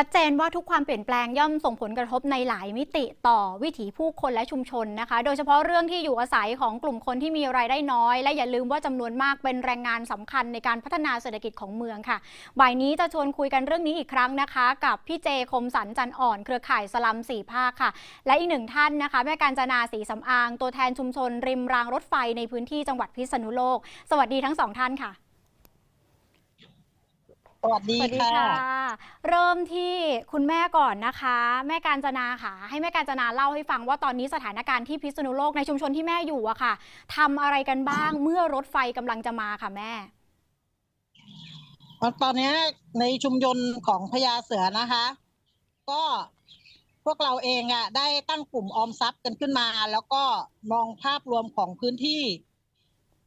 ชัดเจนว่าทุกความเปลี่ยนแปลงย่อมส่งผลกระทบในหลายมิติต่อวิถีผู้คนและชุมชนนะคะ โดยเฉพาะเรื่องที่อยู่อาศัยของกลุ่มคนที่มีรายได้น้อย และอย่าลืมว่าจำนวนมากเป็นแรงงานสำคัญในการพัฒนาเศรษฐกิจของเมืองค่ะบ่ายนี้จะชวนคุยกันเรื่องนี้อีกครั้งนะคะ กับพี่เจคมสันจันอ่อน เครือข่ายสลัมสี่ภาคค่ะ และอีกหนึ่งท่านนะคะแม่การจนาสีสำอาง ตัวแทนชุมชน ริมรางรถไฟในพื้นที่จังหวัดพิษณุโลก สวัสดีทั้งสองท่านค่ะ สวัสดีสวัสดีค่ะค่ะ เริ่มที่คุณแม่ก่อนนะคะ แม่การจนาค่ะ ให้แม่การจนาเล่าให้ฟังว่าตอนนี้สถานการณ์ที่พิษณุโลกในชุมชนที่แม่อยู่อะค่ะทำอะไรกันบ้างเมื่อรถไฟกำลังจะมาค่ะแม่ตอนนี้ในชุมชนของพญาเสือนะคะ ก็พวกเราเองอะได้ตั้งกลุ่มออมทรัพย์กันขึ้นมา แล้วก็มองภาพรวมของพื้นที่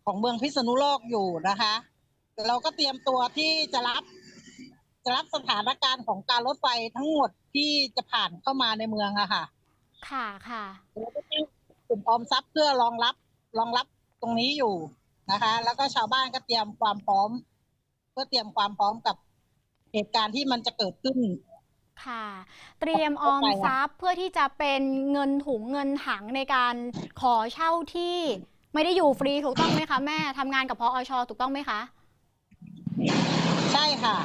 ของเมืองพิษณุโลกอยู่นะคะ เราก็เตรียมตัวที่จะรับจะ รับสถานการณ์ของการรถไฟทั้งหมดที่จะผ่านเข้ามาในเมืองอะค่ะ ค่ะค่ะเราก็ตั้งกลุ่มออมทรัพย์เพื่อรองรับรองรับตรงนี้อยู่นะคะ แล้วก็ชาวบ้านก็เตรียมความพร้อม เพื่อเตรียมความพร้อมกับเหตุการณ์ที่มันจะเกิดขึ้น ค่ะ เตรียมออมทรัพย์เพื่อที่จะเป็นเงินถุงเงินถังในการขอเช่าที่ไม่ได้อยู่ฟรีถูกต้องไหมคะแม่ทำงานกับพออชถูกต้องไหมคะ ใช่ค่ะ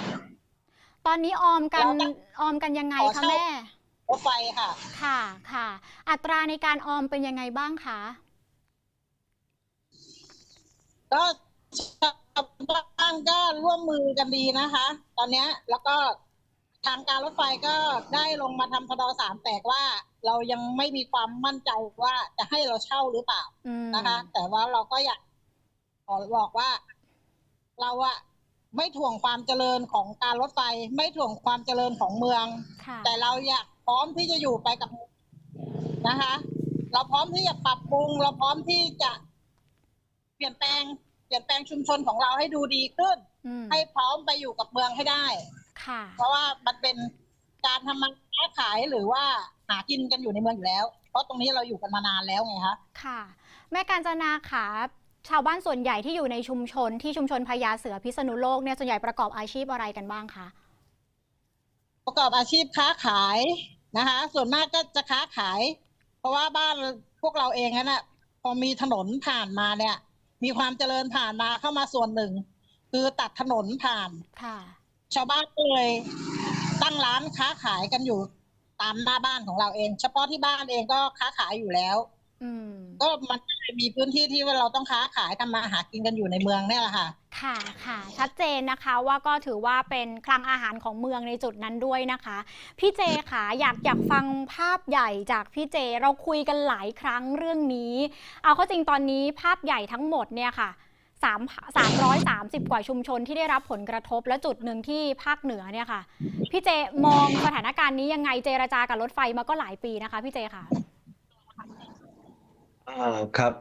ตอนนี้ออมกันแล้วก็ออมกันยังไงขอคะเช่า แม่ รถไฟค่ะ ค่ะค่ะ อัตราในการออมเป็นยังไงบ้างคะ ก็ชาวบ้านก็ร่วมมือกันดีนะคะ ตอนเนี้ยแล้วก็ทางการรถไฟก็ได้ลงมาทำพดสามแต่ว่า เรายังไม่มีความมั่นใจว่าจะให้เราเช่าหรือเปล่าอืมนะคะ แต่ว่าเราก็อยากขอบอกว่า เราอะ ไม่ถ่วงความเจริญของการรถไฟ ไม่ถ่วงความเจริญของเมืองค่ะแต่เราอยากพร้อมที่จะอยู่ไปกับนะคะ เราพร้อมที่จะปรับปรุง เราพร้อมที่จะเปลี่ยนแปลง เปลี่ยนแปลงชุมชนของเราให้ดูดีขึ้นอืมให้พร้อมไปอยู่กับเมืองให้ได้ ค่ะ เพราะว่ามันเป็นการทำมาค้าขายหรือว่าหากินกันอยู่ในเมืองอยู่แล้ว เพราะตรงนี้เราอยู่กันมานานแล้วไงคะ ค่ะ แม่การจนาขา ชาวบ้านส่วนใหญ่ที่อยู่ในชุมชนที่ชุมชนพญาเสือพิษณุโลกเนี่ยส่วนใหญ่ประกอบอาชีพอะไรกันบ้างคะประกอบอาชีพค้าขายนะคะ ส่วนมากก็จะค้าขาย เพราะว่าบ้านพวกเราเองนั้นน่ะพอมีถนนผ่านมาเนี่ย มีความเจริญผ่านมาเข้ามาส่วนหนึ่ง คือตัดถนนผ่านค่ะชาวบ้านก็เลยตั้งร้านค้าขายกันอยู่ตามหน้าบ้านของเราเอง เฉพาะที่บ้านเองก็ค้าขายอยู่แล้วอืม ก็มันก็เลยมีพื้นที่ที่ว่าเราต้องค้าขายทำมาหากินกันอยู่ในเมืองเนี่ยแหละค่ะ ค่ะค่ะ ชัดเจนนะคะว่าก็ถือว่าเป็นคลังอาหารของเมืองในจุดนั้นด้วยนะคะ พี่เจค่ะอยากอยากฟังภาพใหญ่จากพี่เจเราคุยกันหลายครั้งเรื่องนี้ เอาเข้าจริงตอนนี้ภาพใหญ่ทั้งหมดเนี่ยค่ะสามสามร้อยสามสิบกว่าชุมชนที่ได้รับผลกระทบและจุดหนึ่งที่ภาคเหนือเนี่ยค่ะ พี่เจมองสถานการณ์นี้ยังไงเจรจากับรถไฟมาก็หลายปีนะคะ พี่เจค่ะ อ่าครับ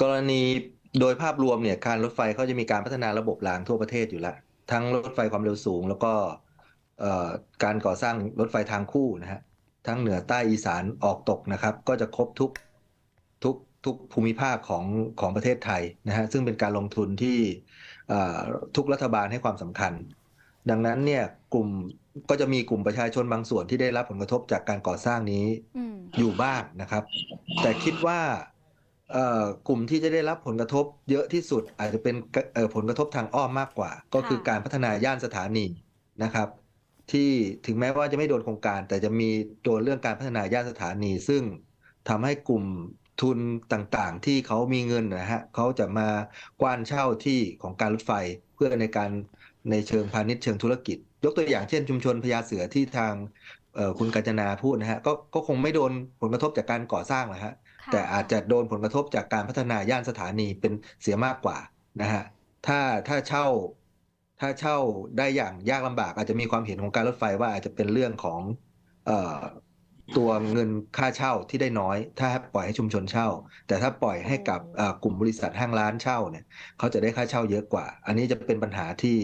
กรณีโดยภาพรวมเนี่ยการรถไฟเขาจะมีการพัฒนาระบบรางทั่วประเทศอยู่แล้ว ทั้งรถไฟความเร็วสูง แล้วก็เอ่อการก่อสร้างรถไฟทางคู่นะฮะทั้งเหนือใต้อีสานออกตกนะครับ ก็จะครบทุกทุกทุกภูมิภาคของของประเทศไทยนะฮะซึ่งเป็นการลงทุนที่ทุกรัฐบาลให้ความสำคัญ ดังนั้นเนี่ยกลุ่ม ก็จะมีกลุ่มประชาชนบางส่วนที่ได้รับผลกระทบจากการก่อสร้างนี้อืมอยู่บ้างนะครับ แต่คิดว่าเอ่อกลุ่มที่จะได้รับผลกระทบเยอะที่สุดอาจจะเป็นกะเอ่อผลกระทบทางอ้อมมากกว่า ก็คือการพัฒนาย่านสถานีนะครับ ที่ถึงแม้ว่าจะไม่โดนโครงการ แต่จะมีโดนเรื่องการพัฒนาย่านสถานี ซึ่งทำให้กลุ่มทุนต่างๆ ที่เขามีเงินนะฮะเขาจะมากว้านเช่าที่ของการรถไฟเพื่อในการ ในเชิงพาณิชย์เชิงธุรกิจ ยกตัวอย่างเช่นชุมชนพญาเสือที่ทางเอ่อคุณกัญจนาพูดนะฮะก็ก็คงไม่โดนผลกระทบจากการก่อสร้างนะฮะค่ะแต่อาจจะโดนผลกระทบจากการพัฒนาย่านสถานีเป็นเสียมากกว่านะฮะถ้าถ้าเช่าถ้าเช่าได้อย่างยากลำบาก อาจจะมีความเห็นของการรถไฟว่าอาจจะเป็นเรื่องของเอ่อ ตัวเงินค่าเช่าที่ได้น้อย ถ้าปล่อยให้ชุมชนเช่า แต่ถ้าปล่อยให้กับเอ่อกลุ่มบริษัทห้างร้านเช่าเนี่ยเขาจะได้ค่าเช่าเยอะกว่า อันนี้จะเป็นปัญหาที่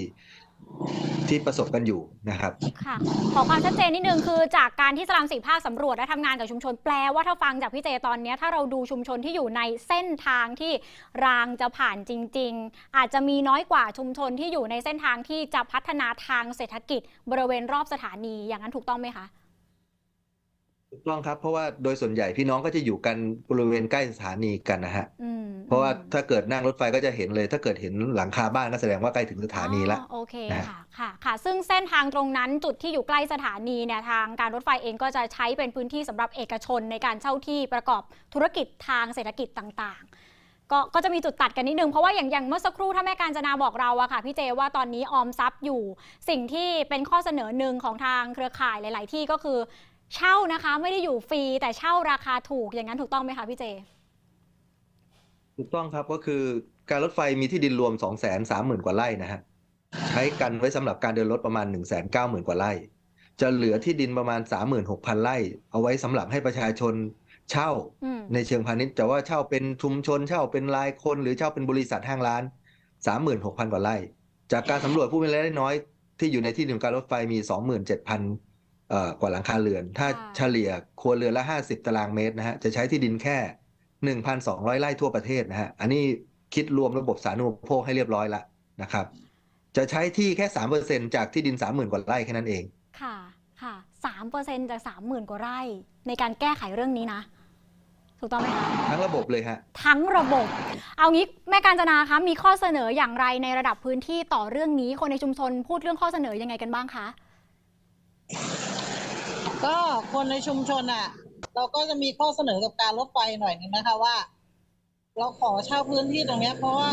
ที่ประสบกันอยู่นะครับค่ะขอความชัดเจนนิดนึงคือจากการที่สลามสีภาคสำรวจและทำงานกับชุมชนแปลว่าถ้าฟังจากพี่เจตอนเนี้ยถ้าเราดูชุมชนที่อยู่ในเส้นทางที่รางจะผ่านจริง ๆ อาจจะมีน้อยกว่าชุมชนที่อยู่ในเส้นทางที่จะพัฒนาทางเศรษฐกิจบริเวณรอบสถานีอย่างนั้นถูกต้องไหมคะ ถูกต้องครับ เพราะว่าโดยส่วนใหญ่พี่น้องก็จะอยู่กันบริเวณใกล้สถานีกันนะฮะอืมเพราะว่าอืมถ้าเกิดนั่งรถไฟก็จะเห็นเลย ถ้าเกิดเห็นหลังคาบ้านก็แสดงว่าใกล้ถึงสถานีละอ๋อโอเคนะค่ะค่ะค่ะ ซึ่งเส้นทางตรงนั้นจุดที่อยู่ใกล้สถานีเนี่ยทางการรถไฟเองก็จะใช้เป็นพื้นที่สำหรับเอกชนในการเช่าที่ประกอบธุรกิจทางเศรษฐกิจต่างๆก็ก็จะมีจุดตัดกันนิดนึง เพราะว่าอย่างอย่างเมื่อสักครู่ถ้าแม่การจนาบอกเราอะค่ะพี่เจว่าตอนนี้ออมทรัพย์อยู่ สิ่งที่เป็นข้อเสนอหนึ่งของทางเครือข่ายหลาย ๆ ที่ก็คือ เช่านะคะ ไม่ได้อยู่ฟรีแต่เช่าราคาถูกอย่างนั้นถูกต้องไหมคะพี่เจ ถูกต้องครับก็คือการรถไฟมีที่ดินรวม 2 3 0 0 0 0 กว่าไร่นะฮะใช้กันไว้สำหรับการเดินรถประมาณ 1 9 0 0 0 0 กว่าไร่ จะเหลือที่ดินประมาณ 36,000 ไร่ เอาไว้สำหรับให้ประชาชนเช่าอืมในเชิงพาณิชย์แต่ว่าเช่าเป็นชุมชน เช่าเป็นรายคน หรือเช่าเป็นบริษัทห้างร้าน 36,000 กว่าไร่ จากการสำรวจผู้มีรายได้น้อยที่อยู่ในที่ดินการรถไฟมี 27,000เอ่อ กว่าหลังคาเรือน ถ้าค่ะเฉลี่ยครัวเรือนละ 50 ตารางเมตรนะฮะจะใช้ที่ดินแค่ 1,200 ไร่ทั่วประเทศนะฮะอันนี้คิดรวมระบบสาธารณูปโภคให้เรียบร้อยแล้วนะครับ จะใช้ที่แค่ 3%จากที่ดิน 30,000 กว่าไร่แค่นั้นเอง ค่ะค่ะสามเปอร์เซ็นจากสามหมื่นกว่าไร่ ในการแก้ไขเรื่องนี้นะ ถูกต้องไหมคะ ทั้งระบบเลยฮะ ทั้งระบบ เอางี้แม่การจนาคะ มีข้อเสนออย่างไรในระดับพื้นที่ต่อเรื่องนี้ คนในชุมชนพูดเรื่องข้อเสนอยังไงกันบ้างคะ ก็คนในชุมชนอะ เราก็จะมีข้อเสนอกับการรถไฟหน่อยนึงนะคะว่า เราขอเช่าพื้นที่ตรงเนี้ย เพราะว่า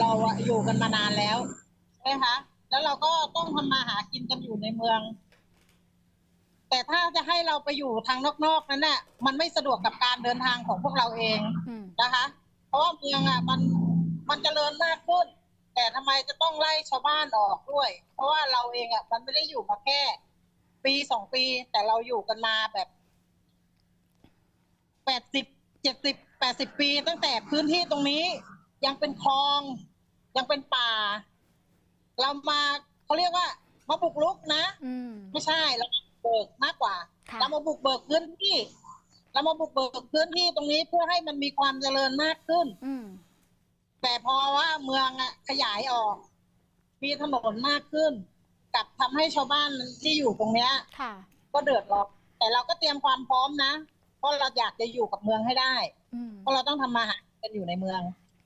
เราอะอยู่กันมานานแล้วใช่ไหมคะแล้วเราก็ต้องทำมาหากินกันอยู่ในเมือง แต่ถ้าจะให้เราไปอยู่ทางนอกๆนั้นน่ะ มันไม่สะดวกกับการเดินทางของพวกเราเองอืม นะคะ เพราะว่าเมืองอะมันมันเจริญมากขึ้น แต่ทำไมจะต้องไล่ชาวบ้านออกด้วย เพราะว่าเราเองอะมันไม่ได้อยู่มาแค่ ปีสองปี แต่เราอยู่กันมาแบบแปดสิบเจ็ดสิบแปดสิบปี ตั้งแต่พื้นที่ตรงนี้ ยังเป็นคลอง ยังเป็นป่า เรามาเขาเรียกว่า มาบุกรุกนะอืมไม่ใช่เราบุกเบิกมากกว่าค่ะเรามาบุกเบิกพื้นที่ เรามาบุกเบิกพื้นที่ตรงนี้เพื่อให้มันมีความเจริญมากขึ้นอืมแต่พอว่าเมืองอะขยายออก มีถนนมากขึ้น กลับทำให้ชาวบ้านที่อยู่ตรงเนี้ยค่ะ ก็เดือดร้อนแต่เราก็เตรียมความพร้อมนะ เพราะเราอยากจะอยู่กับเมืองให้ได้อืมเพราะเราต้องทำมาหากินอยู่ในเมือง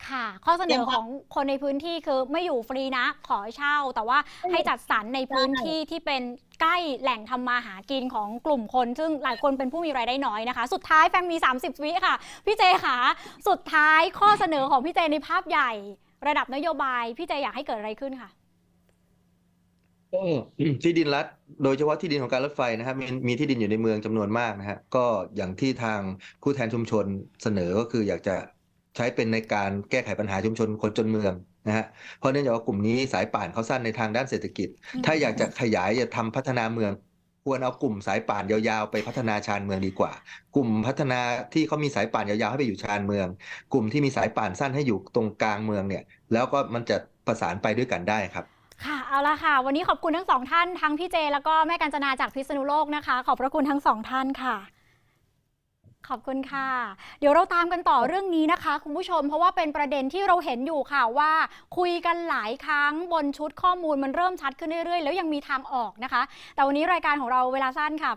ค่ะ ข้อเสนเตรียอมคขวามองคนในพื้นที่คือไม่อยู่ฟรีนะขอเช่า แต่ว่าให้จัดสรรในพื้นที่ที่เป็นใกล้แหล่งทำมาหากินของกลุ่มคน ซึ่งหลายคนเป็นผู้มีรายได้น้อยนะคะ สุดท้ายแฟมมี 30 วิค่ะ พี่เจค่ะ สุดท้ายข้อเสนอของพี่เจในภาพใหญ่ ระดับนโยบาย พี่เจอยากให้เกิดอะไรขึ้นค่ะ ก็ที่ดินรัฐ โดยเฉพาะที่ดินของการรถไฟนะครับมีมีที่ดินอยู่ในเมืองจำนวนมากนะฮะก็อย่างที่ทางผู้แทนชุมชนเสนอก็คืออยากจะใช้เป็นในการแก้ไขปัญหาชุมชนคนจนเมืองนะฮะเพราะเนื่องจากว่ากลุ่มนี้สายป่านเขาสั้นในทางด้านเศรษฐกิจ ถ้าอยากจะขยายจะทำพัฒนาเมือง ควรเอากลุ่มสายป่านยาวๆ ไปพัฒนาชานเมืองดีกว่า กลุ่มพัฒนาที่เขามีสายป่านยาวๆให้ไปอยู่ชานเมือง กลุ่มที่มีสายป่านสั้นให้อยู่ตรงกลางเมืองเนี่ย แล้วก็มันจะประสานไปด้วยกันได้ครับ ค่ะเอาละค่ะ วันนี้ขอบคุณทั้งสองท่านทั้งพี่เจ แล้วก็แม่กัญจนาจากพิษณุโลกนะคะ ขอบพระคุณทั้งสองท่านค่ะ ขอบคุณค่ะ เดี๋ยวเราตามกันต่อเรื่องนี้นะคะ คุณผู้ชมเพราะว่าเป็นประเด็นที่เราเห็นอยู่ค่ะว่า คุยกันหลายครั้งบนชุดข้อมูลมันเริ่มชัดขึ้นเรื่อยๆ แล้วยังมีทางออกนะคะ แต่วันนี้รายการของเราเวลาสั้นค่ะ